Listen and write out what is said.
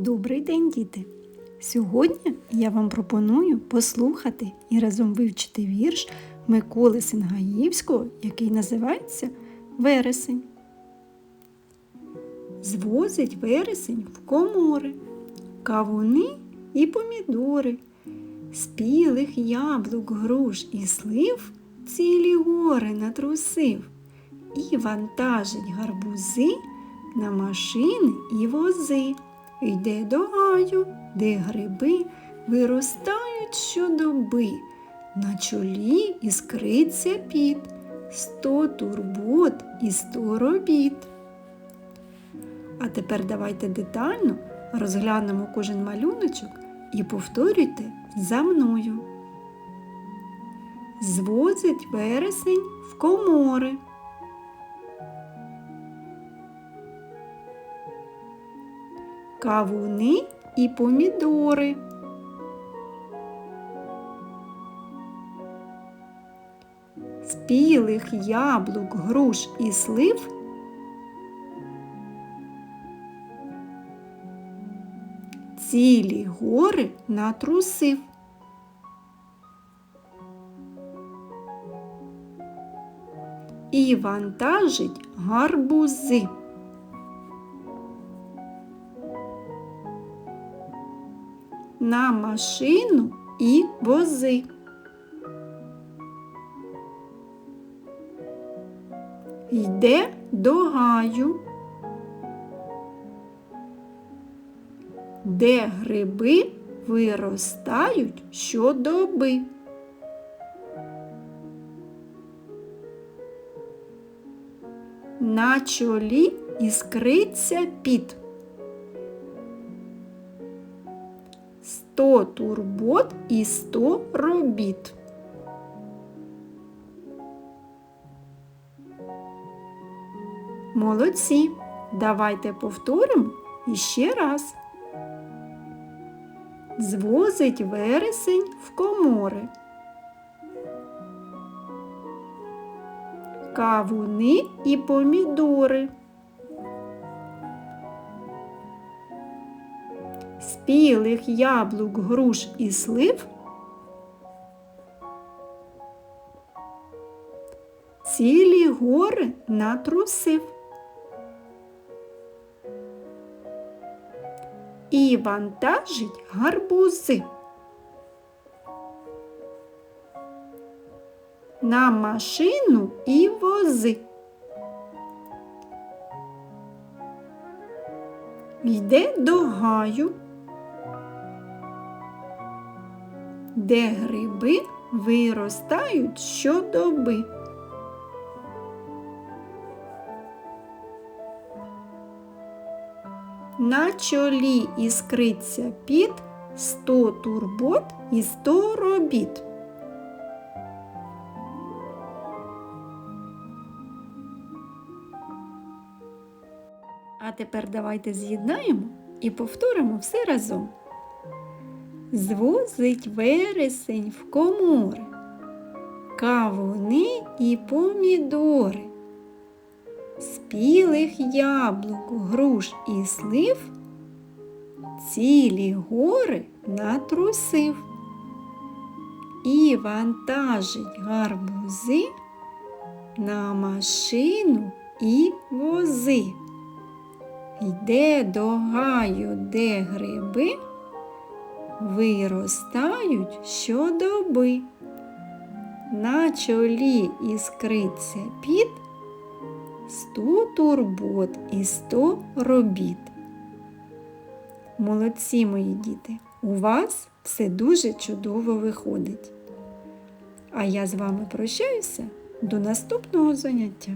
Добрий день, діти! Сьогодні я вам пропоную послухати і разом вивчити вірш Миколи Сингаївського, який називається Вересень. Звозить вересень в комори, кавуни і помідори, спілих яблук, груш і слив цілі гори натрусив і вантажить гарбузи на машини і вози. Йде до гаю, де гриби виростають щодоби. На чолі іскриться піт, сто турбот і сто робіт. А тепер давайте детально розглянемо кожен малюночок і повторюйте за мною. Звозить вересень в комори. Кавуни і помідори. Спілих яблук, груш і слив цілі гори натрусив. І вантажить гарбузи. На машину і вози. Йде до гаю, де гриби виростають щодоби. На чолі іскриться піт. Сто турбот і сто робіт. Молодці. Давайте повторимо іще раз. Звозить вересень в комори. Кавуни і помідори. Спілих яблук, груш і слив. Цілі гори натрусив. І вантажить гарбузи. На машину і вози. Йде до гаю, де гриби виростають щодоби. На чолі іскриться піт, сто турбот і сто робіт. А тепер давайте з'єднаємо і повторимо все разом. Звозить вересень в комори, кавуни і помідори, спілих яблук, груш і слив, цілі гори натрусив. І вантажить гарбузи на машину і вози. Йде до гаю, де гриби виростають щодоби. На чолі іскриться піт, сто турбот і сто робіт. Молодці мої діти, у вас все дуже чудово виходить. А я з вами прощаюся до наступного заняття.